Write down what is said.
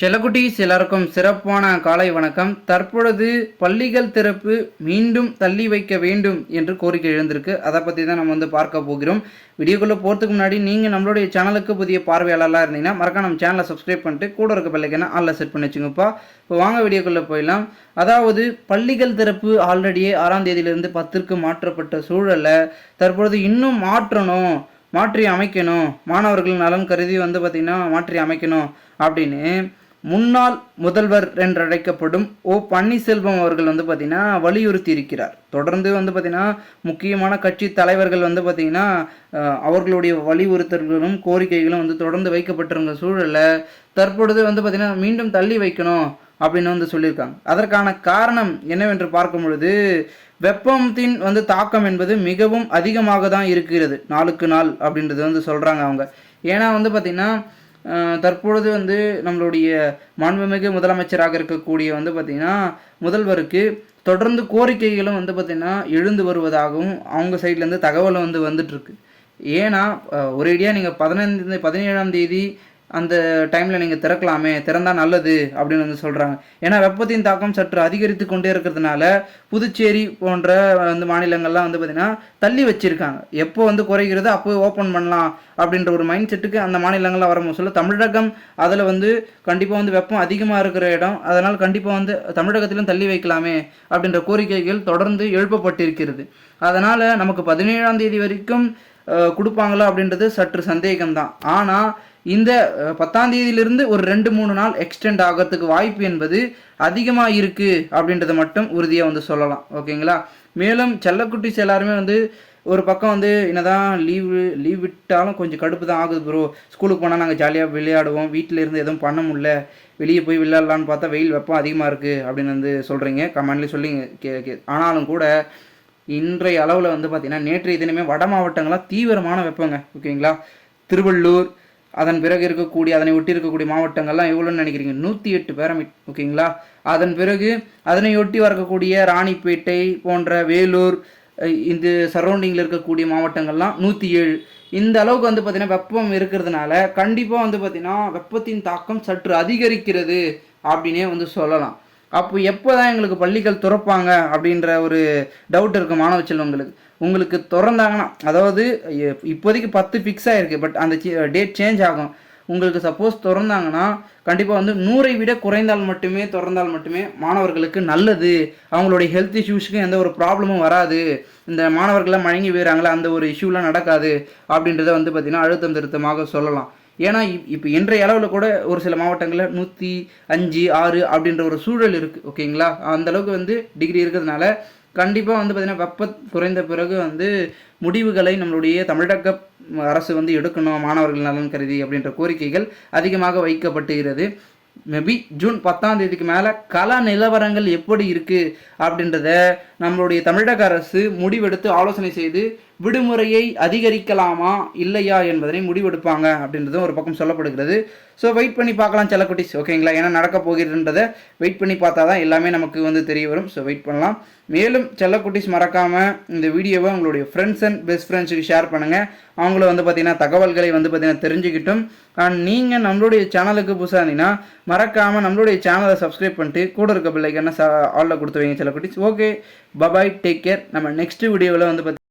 செல்லக்குட்டீஸ் எல்லாருக்கும் சிறப்பான காலை வணக்கம். தற்பொழுது பள்ளிகள் திறப்பு மீண்டும் தள்ளி வைக்க வேண்டும் என்று கோரிக்கை எழுந்திருக்கு. அதை பற்றி தான் நம்ம வந்து பார்க்க போகிறோம். வீடியோக்குள்ளே போகிறதுக்கு முன்னாடி நீங்கள் நம்மளுடைய சேனலுக்கு புதிய பார்வையாளர்லாம் இருந்தீங்கன்னா மறக்காம நம்ம சேனலை சப்ஸ்கிரைப் பண்ணிட்டு கூட இருக்க பிள்ளைக்கான ஆளில் செட் பண்ணி வச்சுங்கப்பா. இப்போ வாங்க வீடியோக்குள்ளே போயிடலாம். அதாவது பள்ளிகள் திறப்பு ஆல்ரெடியே ஆறாம் தேதியிலிருந்து பத்திற்கு மாற்றப்பட்ட சூழலை தற்பொழுது இன்னும் மாற்றணும் மாற்றி அமைக்கணும். மாணவர்கள் நலன் கருதி வந்து பார்த்திங்கன்னா மாற்றி அமைக்கணும் அப்படின்னு முன்னாள் முதல்வர் என்றழைக்கப்படும் ஓ பன்னீர்செல்வம் அவர்கள் வந்து பார்த்திங்கன்னா வலியுறுத்தி இருக்கிறார் தொடர்ந்து வந்து பார்த்திங்கன்னா முக்கியமான கட்சி தலைவர்கள் வந்து பார்த்திங்கன்னா அவர்களுடைய வலியுறுத்தல்களும் கோரிக்கைகளும் வந்து தொடர்ந்து வைக்கப்பட்டிருந்த சூழலில் தற்பொழுது வந்து பார்த்திங்கன்னா மீண்டும் தள்ளி வைக்கணும் அப்படின்னு வந்து சொல்லியிருக்காங்க. அதற்கான காரணம் என்னவென்று பார்க்கும் பொழுது வெப்பத்தின் வந்து தாக்கம் என்பது மிகவும் அதிகமாக தான் இருக்கிறது. நாளுக்கு நாள் அப்படின்றது வந்து சொல்கிறாங்க அவங்க. ஏன்னா வந்து பார்த்திங்கன்னா தற்பொழுது வந்து நம்மளுடைய மாண்புமிகு முதலமைச்சராக இருக்கக்கூடிய வந்து பார்த்திங்கன்னா முதல்வருக்கு தொடர்ந்து கோரிக்கைகளும் வந்து பார்த்திங்கன்னா எழுந்து வருவதாகவும் அவங்க சைட்லேருந்து தகவலும் வந்து வந்துட்டுருக்கு ஏன்னா ஒரேடியாக நீங்கள் பதினைந்து பதினேழாம் தேதி அந்த டைமில் நீங்கள் திறக்கலாமே திறந்தால் நல்லது அப்படின்னு வந்து சொல்கிறாங்க ஏன்னா வெப்பத்தின் தாக்கம் சற்று அதிகரித்து கொண்டே இருக்கிறதுனால புதுச்சேரி போன்ற வந்து மாநிலங்கள்லாம் வந்து பார்த்திங்கன்னா தள்ளி வச்சுருக்காங்க. எப்போ வந்து குறைகிறதோ அப்போ ஓப்பன் பண்ணலாம் அப்படின்ற ஒரு மைண்ட் செட்டுக்கு அந்த மாநிலங்கள்லாம் வரும்போது சொல்ல தமிழகம் அதில் வந்து கண்டிப்பாக வந்து வெப்பம் அதிகமாக இருக்கிற இடம். அதனால் கண்டிப்பாக வந்து தமிழகத்திலும் தள்ளி வைக்கலாமே அப்படின்ற கோரிக்கைகள் தொடர்ந்து எழுப்பப்பட்டிருக்கிறது. அதனால் நமக்கு பதினேழாம் தேதி வரைக்கும் கொடுப்பாங்களா அப்படின்றது சற்று சந்தேகம்தான். ஆனால் இந்த பத்தாம் தேதியிலிருந்து ஒரு ரெண்டு மூணு நாள் எக்ஸ்டெண்ட் ஆகிறதுக்கு வாய்ப்பு என்பது அதிகமாக இருக்குது அப்படின்றத மட்டும் உறுதியாக வந்து சொல்லலாம். ஓகேங்களா? மேலும் செல்லக்குட்டிஸ் எல்லாருமே வந்து ஒரு பக்கம் வந்து என்னதான் லீவு லீவ் விட்டாலும் கொஞ்சம் கடுப்பு தான் ஆகுது ப்ரோ ஸ்கூலுக்கு போனால் நாங்கள் ஜாலியாக விளையாடுவோம். வீட்டில் இருந்து எதுவும் பண்ண முடியல. வெளியே போய் விளையாடலான்னு பார்த்தா வெயில் வெப்பம் அதிகமாக இருக்குது அப்படின்னு வந்து சொல்கிறீங்க கமெண்ட்லேயும் சொல்லி கே ஆனாலும் கூட இன்றைய அளவில் வந்து பார்த்திங்கன்னா நேற்றைய தினமே வட மாவட்டங்களாக தீவிரமான வெப்பங்க ஓகேங்களா? திருவள்ளூர் அதன் பிறகு இருக்கக்கூடிய அதனை ஒட்டி இருக்கக்கூடிய மாவட்டங்கள்லாம் எவ்வளோன்னு நினைக்கிறீங்க? நூற்றி எட்டு பேரமிட் ஓகேங்களா? அதன் பிறகு அதனை ஒட்டி வரக்கூடிய ராணிப்பேட்டை போன்ற வேலூர் இந்த சரௌண்டிங்கில் இருக்கக்கூடிய மாவட்டங்கள்லாம் நூற்றி ஏழு. இந்த அளவுக்கு வந்து பார்த்திங்கன்னா வெப்பம் இருக்கிறதுனால கண்டிப்பாக வந்து பார்த்திங்கன்னா வெப்பத்தின் தாக்கம் சற்று அதிகரிக்கிறது அப்படின்னே வந்து சொல்லலாம். அப்போ எப்போ தான் எங்களுக்கு பள்ளிகள் திறப்பாங்க அப்படின்ற ஒரு டவுட் இருக்கு மாணவ செல்வங்களுக்கு. உங்களுக்கு திறந்தாங்கன்னா அதாவது இப்போதைக்கு பத்து ஃபிக்ஸ் ஆகிருக்கு பட் அந்த டேட் சேஞ்ச் ஆகும். உங்களுக்கு சப்போஸ் திறந்தாங்கன்னா கண்டிப்பாக வந்து நூறை விட குறைந்தால் மட்டுமே திறந்தால் மட்டுமே மாணவர்களுக்கு நல்லது. அவங்களுடைய ஹெல்த் இஷ்யூஸ்க்கு எந்த ஒரு ப்ராப்ளமும் வராது. இந்த மாணவர்கள்லாம் மயங்கி போயிறாங்களே அந்த ஒரு இஷ்யூலாம் நடக்காது. அப்படின்றத வந்து பார்த்திங்கன்னா அழுத்தம் திருத்தமாக சொல்லலாம். ஏன்னா இப் இப்போ இன்றைய அளவில் கூட ஒரு சில மாவட்டங்களில் நூற்றி அஞ்சு ஆறு அப்படின்ற ஒரு சூழல் இருக்குது ஓகேங்களா? அந்த அளவுக்கு வந்து டிகிரி இருக்கிறதுனால கண்டிப்பாக வந்து பார்த்திங்கன்னா வெப்ப குறைந்த பிறகு வந்து முடிவுகளை நம்மளுடைய தமிழக அரசு வந்து எடுக்கணும் மாணவர்கள் நலன் கருதி அப்படின்ற கோரிக்கைகள் அதிகமாக வைக்கப்பட்டுகிறது. மேபி ஜூன் பத்தாம் தேதிக்கு மேலே கல நிலவரங்கள் எப்படி இருக்குது அப்படின்றத நம்மளுடைய தமிழக அரசு முடிவெடுத்து ஆலோசனை செய்து விடுமுறையை அதிகரிக்கலாமா இல்லையா என்பதனை முடிவெடுப்பாங்க அப்படின்றதும் ஒரு பக்கம் சொல்லப்படுகிறது. ஸோ வெயிட் பண்ணி பார்க்கலாம் செல்லக்குட்டிஸ். ஓகேங்களா ஏன்னா நடக்க போகிறதுன்றதை வெயிட் பண்ணி பார்த்தா தான் எல்லாமே நமக்கு வந்து தெரிய வரும். ஸோ வெயிட் பண்ணலாம். மேலும் செல்லக்குட்டிஸ் மறக்காமல் இந்த வீடியோவை உங்களுடைய ஃப்ரெண்ட்ஸ் அண்ட் பெஸ்ட் ஃப்ரெண்ட்ஸுக்கு ஷேர் பண்ணுங்கள் அவங்கள வந்து பார்த்தீங்கன்னா தகவல்களை வந்து பார்த்தீங்கன்னா தெரிஞ்சுக்கிட்டும். அண்ட் நீங்கள் நம்மளுடைய சேனலுக்கு புதுசாக இருந்தீங்கன்னா மறக்காமல் நம்மளுடைய சேனலை சப்ஸ்கிரைப் பண்ணிட்டு கூட இருக்க பிள்ளைக்கு என்ன ஆளில் கொடுத்து வைங்க செல்லக்குட்டிஸ். Okay bye bye take care நம்ம நெக்ஸ்ட் வீடியோவில் வந்து பார்த்து